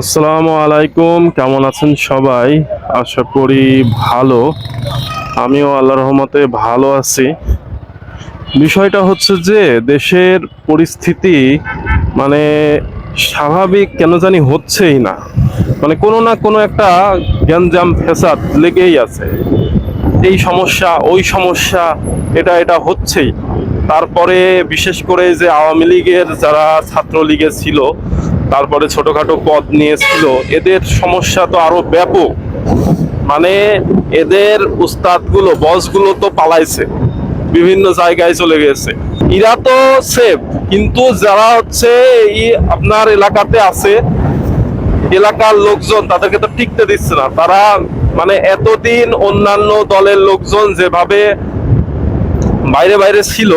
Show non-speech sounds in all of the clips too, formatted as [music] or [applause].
আসসালামু আলাইকুম, কেমন আছেন সবাই? আশা করি ভালো। আমিও আল্লাহ রহমতে ভালো আছি। বিষয়টা হচ্ছে যে, দেশের পরিস্থিতি মানে স্বাভাবিক কেন জানি হচ্ছেই না। মানে কোনো না কোনো একটা গ্যাঞ্জাম ফেসাদ লেগেই আছে। এই সমস্যা, ওই সমস্যা, এটা এটা হচ্ছেই। তারপরে বিশেষ করে যে আওয়ামী লীগের যারা ছাত্রলীগে ছিল তারপরে ছোটখাটো পদ নিয়েছিল এদের সমস্যা তো আরও ব্যাপক। মানে এদের উস্তাদগুলো, বসগুলো তো পালাইছে। বিভিন্ন জায়গায় চলে গেছে। এরা তো সেফ কিন্তু যারা হচ্ছে এই আপনার এলাকাতে আছে, এলাকার লোকজন তাদেরকে তো টিকতে দিচ্ছে না। তারা মানে এতদিন অন্যান্য দলের লোকজন যেভাবে বাইরে বাইরে ছিল,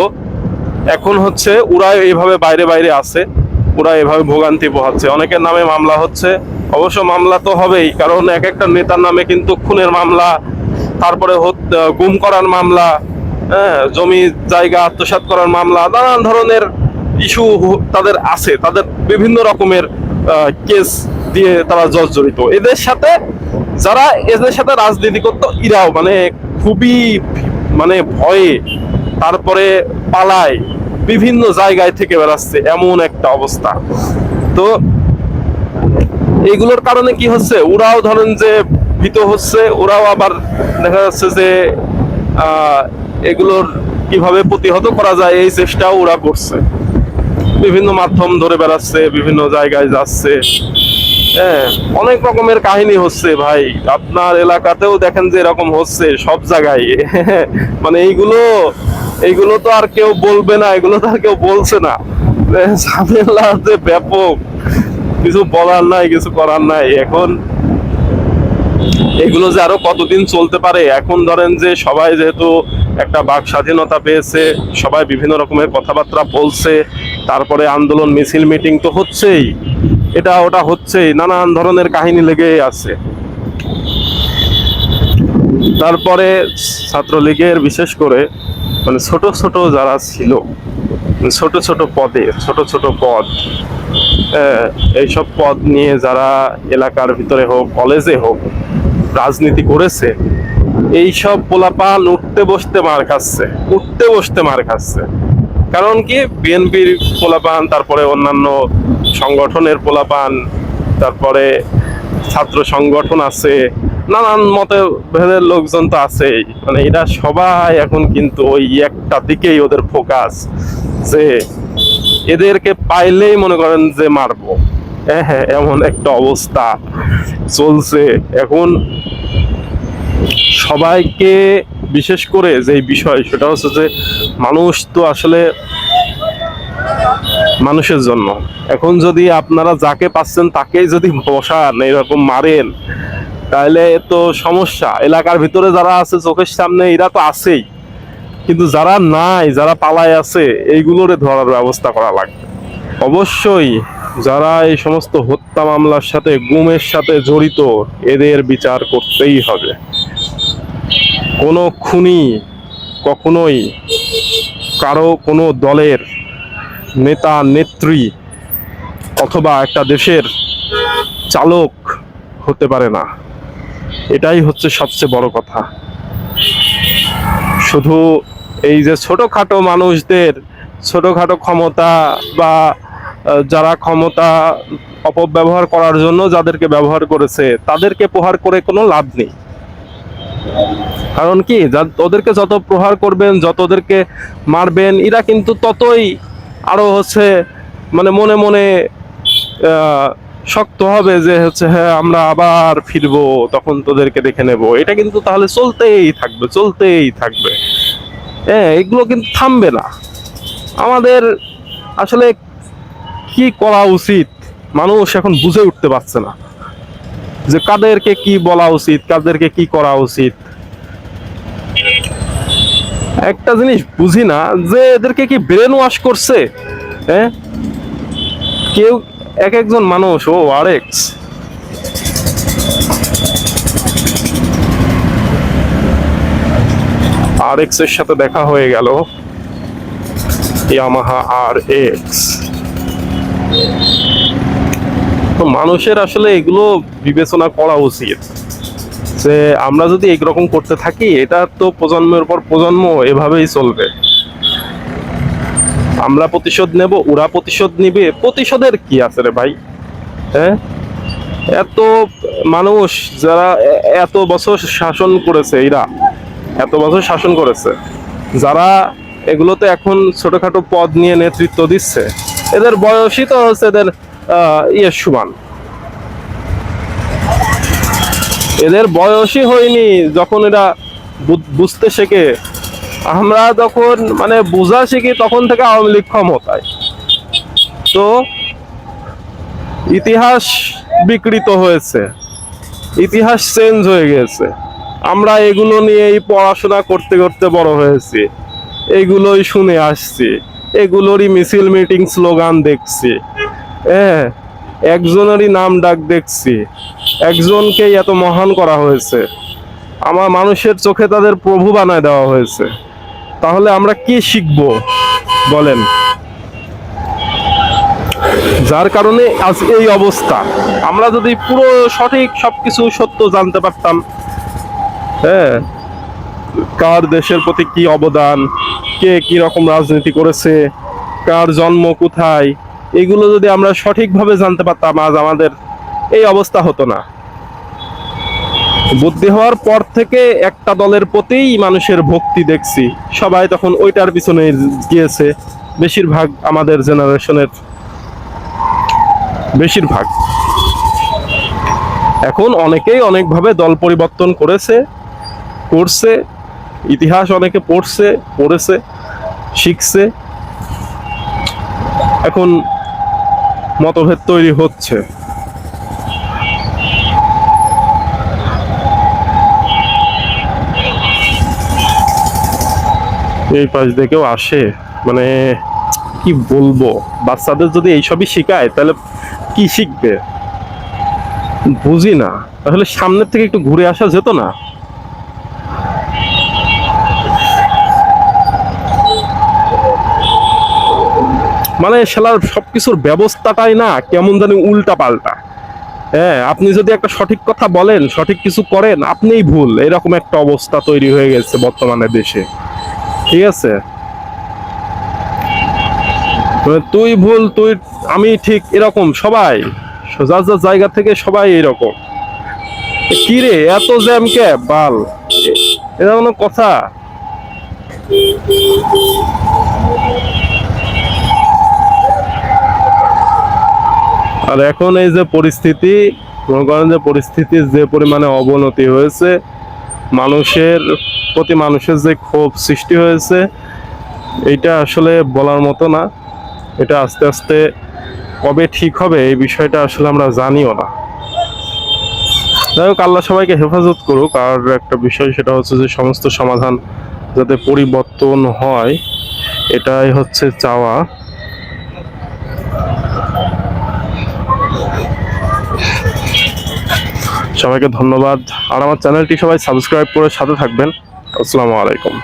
এখন হচ্ছে ওরা এইভাবে বাইরে বাইরে আছে। ওরা এভাবে ভোগান্তি পোহাচ্ছে। অনেকের নামে মামলা হচ্ছে। অবশ্য মামলা তো হবেই, কারণ এক একটা নেতার নামে কিন্তু খুনের মামলা, তারপরে গুম করার মামলা হ্যাঁ জমি জায়গা আত্মসাৎ করার মামলা, নানান ধরনের ইস্যু তাদের আছে। তাদের বিভিন্ন রকমের কেস দিয়ে তারা জর্জরিত। এদের সাথে, যারা এদের সাথে রাজনীতি করতো, ইরাও মানে খুবই মানে ভয়ে, তারপরে পালায়। বিভিন্ন জায়গায় থেকে বেড়াচ্ছে এমন একটা অবস্থা। তো এইগুলোর কারণে কি হচ্ছে? ওরাও ধরেন যে ভীত হচ্ছে, ওরাও আবার দেখা যাচ্ছে যে এগুলোর কীভাবে প্রতিহত করা যায় এই চেষ্টাও ওরা করছে। বিভিন্ন মাধ্যম ধরে বেড়াচ্ছে, বিভিন্ন জায়গায় যাচ্ছে। হ্যাঁ অনেক রকমের কাহিনী হচ্ছে ভাই। আপনার এলাকাতেও দেখেন যে এরকম হচ্ছে সব জায়গায়। [laughs] মানে এইগুলো এইগুলো তো আর কেউ বলবে না, এগুলো তো আর কেউ বলছে না। ঝামেলা যে ব্যাপক। কিছু বলার নাই, কিছু করার নাই। এখন এগুলো যে আরও কতদিন চলতে পারে, এখন ধরেন যে সবাই যেহেতু একটা বাক স্বাধীনতা পেয়েছে, সবাই বিভিন্ন রকমের কথাবার্তা বলছে, তারপরে আন্দোলন, মিছিল, মিটিং তো হচ্ছেই। এটা, ওটা হচ্ছেই, নানান ধরনের কাহিনী লেগেই আছে। তারপরে ছাত্রলীগের বিশেষ করে মানে ছোট ছোট যারা ছিল, ছোট ছোট পদে, ছোট ছোট পদ এইসব পদ নিয়ে যারা এলাকার ভিতরে হোক কলেজে হোক, রাজনীতি করেছে, এইসব পোলাপান উঠতে বসতে মার খাচ্ছে, উঠতে বসতে মার খাচ্ছে। কারণ কি? বিএনপির পোলাপান, তারপরে অন্যান্য সংগঠনের পোলাপান, তারপরে ছাত্র সংগঠন আছে নানান মতে ভেদের লোকজন তো আছেই। মানে এরা সবাই এখন কিন্তু ওই একটা দিকেই ওদের ফোকাস যে এদেরকে পাইলেই মনে করেন যে মারবো। হ্যাঁ হ্যাঁ এমন একটা অবস্থা চলছে। এখন সবাইকে বিশেষ করে যে বিষয়, সেটা হচ্ছে যে মানুষ তো আসলে মানুষের জন্য। এখন যদি আপনারা যাকে পাচ্ছেন তাকেই যদি বসান, এরকম মারেন তাহলে তো সমস্যা। এলাকার ভিতরে যারা আছে, চোখের সামনে এরা তো আছেই। কিন্তু যারা নাই, যারা পালায় আছে, এইগুলোরে ধরার ব্যবস্থা করা লাগবে। অবশ্যই যারা এই সমস্ত হত্যা মামলার সাথে, গুমের সাথে জড়িত, এদের বিচার করতেই হবে। কোনো খুনি কখনোই কারও, কোনো দলের নেতা, নেত্রী অথবা একটা দেশের চালক হতে পারে না। এটাই হচ্ছে সবচেয়ে বড় কথা। শুধু এই যে ছোটখাটো মানুষদের ছোটখাটো ক্ষমতা বা যারা ক্ষমতা অপব্যবহার করার জন্য যাদেরকে ব্যবহার করেছে, তাদেরকে প্রহার করে কোনো লাভ নেই। কারণ কি? ওদেরকে যত প্রহার করবেন, যত ওদেরকে মারবেন, এরা কিন্তু ততই আরও হচ্ছে মানে মনে মনে শক্ত হবে যে হচ্ছে হ্যাঁ আমরা আবার ফিরবো, তখন তোদেরকে দেখে নেব। এটা কিন্তু তাহলে চলতেই থাকবে চলতেই থাকবে। হ্যাঁ এগুলো কিন্তু থামবে না। আমাদের আসলে কি করা উচিত, মানুষ এখন বুঝে উঠতে পারছে না। যে কাদেরকে কি বলা উচিত, কাদেরকে কি করা উচিত। একটা জিনিস বুঝি না, যে এদেরকে কি ব্রেন ওয়াশ করছে? হ্যাঁ? কেউ এক একজন মানুষ, ও আরেক্স আর এক্সের সাথে দেখা হয়ে গেল। ইয়ামাহা আর এক্স তো মানুষের আসলে এগুলো বিবেচনা করা উচিত। যে আমরা যদি এইরকম করতে থাকি, এটা তো প্রজন্মের পর প্রজন্ম এভাবেই চলবে। আমরা প্রতিশোধ নেব, ওরা প্রতিশোধ নিবে, প্রতিশোধের কি আছে রে ভাই? হ্যাঁ? এত মানুষ যারা এত বছর শাসন করেছে, এরা এত বছর শাসন করেছে, যারা এগুলোতে এখন ছোটখাটো পদ নিয়ে নেতৃত্ব দিচ্ছে, এদের বয়সই তো হচ্ছে এদের ইয়ের সমান। এদের বয়সই হয়নি যখন এরা বুঝতে শেখে আমরা যখন মানে বোঝা শিখি, তখন থেকে আওয়ামী লীগ ক্ষমতায় তো ইতিহাস বিকৃত হয়েছে। ইতিহাস চেঞ্জ হয়ে গেছে। আমরা এগুলো নিয়েই পড়াশোনা করতে করতে বড় হয়েছি। এগুলোই শুনে আসছি। এগুলোরই মিছিল মিটিং স্লোগান দেখছি। হ্যাঁ একজনেরই নাম ডাক দেখছি। একজনকেই এত মহান করা হয়েছে। আমার মানুষের চোখে তাদের প্রভু বানায় দেওয়া হয়েছে। তাহলে আমরা কি শিখব? বলেন। যার কারণে আজ এই অবস্থা। আমরা যদি পুরো সঠিক সবকিছু সত্য জানতে পারতাম হ্যাঁ? কার দেশের প্রতি কি অবদান? কে কি রকম রাজনীতি করেছে? কার জন্ম কোথায়? এগুলো যদি আমরা সঠিকভাবে জানতে পারতাম, আজ আমাদের এই অবস্থা হতো না। বুদ্ধি হওয়ার পর থেকে একটা দলের প্রতিই মানুষের ভক্তি দেখছি। সবাই তখন ওইটার পিছনে গিয়েছে। বেশিরভাগ আমাদের জেনারেশনের বেশিরভাগ। এখন অনেকেই অনেকভাবে দল পরিবর্তন করেছে, করছে, ইতিহাস অনেকে পড়ছে, পড়েছে, শিখছে। এখন মতভেদ তৈরি হচ্ছে। এই পাশ দিকেও আসে মানে কি বলব? বাচ্চাদের যদি এইসবই শেখায়, তাহলে কি শিখবে? বুঝি না। তাহলে সামনের থেকে একটু ঘুরে আসা যেত না? মানে শালার সবকিছুর ব্যবস্থাটাই না কেমন জানি উল্টা পাল্টা হ্যাঁ আপনি যদি একটা সঠিক কথা বলেন, সঠিক কিছু করেন, আপনিই ভুল। এরকম একটা অবস্থা তৈরি হয়ে গেছে বর্তমানে দেশে। ঠিক আছে? মানে তুই ভুল, তুই, আমি ঠিক এরকম, সবাই। যার যার জায়গা থেকে সবাই এরকম। কি রে, এত জ্যাম কে? বাল। এটা কোনো কথা? আর এখন এই যে পরিস্থিতি, মনে করেন যে পরিস্থিতির যে পরিমাণে অবনতি হয়েছে মানুষের, প্রতি মানুষের যে ক্ষোভ সৃষ্টি হয়েছে এটা আসলে বলার মতো না। এটা আস্তে আস্তে কবে ঠিক হবে, এই বিষয়টা আসলে আমরা জানিও না। যাই হোক, আল্লাহ সবাইকে হেফাজত করুক। আর একটা বিষয়, সেটা হচ্ছে যে সমস্ত সমাধান যাতে পরিবর্তন হয়, এটাই হচ্ছে চাওয়া। সবাইকে ধন্যবাদ। আর আমার চ্যানেলটি সবাই সাবস্ক্রাইব করে সাথে থাকবেন। আসসালামু আলাইকুম।